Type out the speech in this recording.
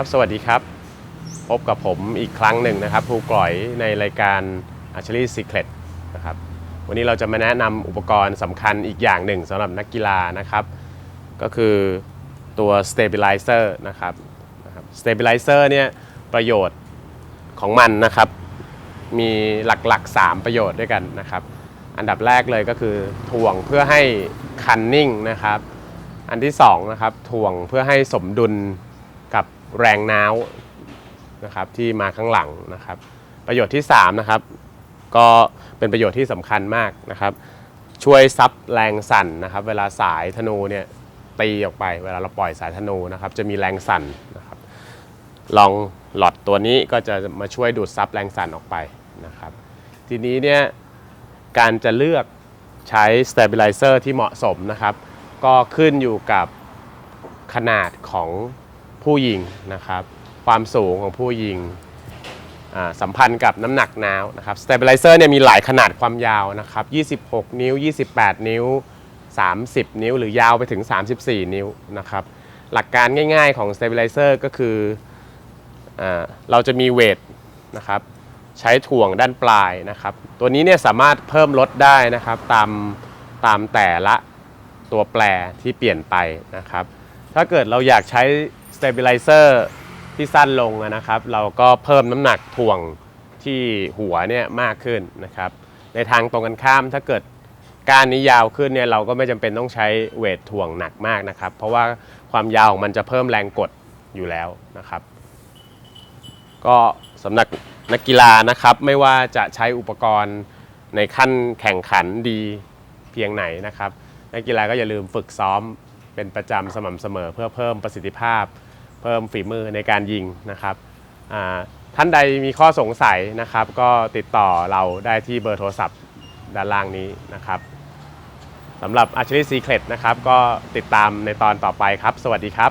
ครับสวัสดีครับ พบกับผมอีกครั้งหนึ่งนะครับครูกลอยในรายการ Archery Secret นะครับวันนี้เราจะมาแนะนำอุปกรณ์สำคัญอีกอย่างหนึ่งสำหรับนักกีฬานะครับ ก็คือตัว Stabilizer นะครับนะครับ Stabilizer เนี่ยประโยชน์ของมันนะครับ มีหลักๆ 3 ประโยชน์ด้วยกันนะครับ อันดับแรกเลยก็คือถ่วงเพื่อให้คันนิ่งนะครับ อันที่2นะครับถ่วงเพื่อให้สมดุล แรงน้าวนะครับที่มาข้างหลังนะครับ ประโยชน์ที่3นะครับก็เป็นประโยชน์ที่สำคัญมากนะครับ ช่วยซับแรงสั่นนะครับ เวลาสายธนูเนี่ยตีออกไปเวลาเราปล่อยสายธนูนะครับจะมีแรงสั่นนะครับ ลองหลอดตัวนี้ก็จะมาช่วยดูดซับแรงสั่นออกไปนะครับ ทีนี้เนี่ยการจะเลือกใช้ stabilizer ที่เหมาะสมนะครับ ก็ขึ้นอยู่กับขนาดของ ผู้ยิงนะครับ ความสูงของผู้ยิงสัมพันธ์กับน้ำหนักน้าวนะครับ stabilizer เนี่ยมีหลายขนาดความยาวนะครับ 26 นิ้ว 28 นิ้ว 30 นิ้ว หรือยาวไปถึง 34 นิ้วนะครับ หลักการง่ายๆของ stabilizer ก็คืออเราจะมีเวทนะครับใช้ถ่วงด้านปลายนะครับ ตัวนี้เนี่ยสามารถเพิ่มลดได้นะครับตามตามแต่ละตัวแปรที่เปลี่ยนไปนะครับ ถ้าเกิดเราอยากใช้ stabilizer ที่สั้นลงนะครับ เราก็เพิ่มน้ำหนักถ่วงที่หัวเนี่ยมากขึ้นนะครับ ในทางตรงกันข้ามถ้าเกิดก้านนี้ยาวขึ้นเนี่ยเราก็ไม่จำเป็นต้องใช้เวทถ่วงหนักมากนะครับ เพราะว่าความยาวของมันจะเพิ่มแรงกดอยู่แล้วนะครับ ก็สำหรับนักกีฬานะครับ ไม่ว่าจะใช้อุปกรณ์ในขั้นแข่งขันดีเพียงไหนนะครับ นักกีฬาก็อย่าลืมฝึกซ้อม เป็นประจำสม่ำเสมอ เพื่อเพิ่มประสิทธิภาพ เพิ่มฝีมือในการยิงนะครับท่านใดมีข้อสงสัยนะครับ ก็ติดต่อเราได้ที่เบอร์โทรศัพท์ด้านล่างนี้นะครับสำหรับอาชีพซีเคล็ดนะครับ ก็ติดตามในตอนต่อไปครับ สวัสดีครับ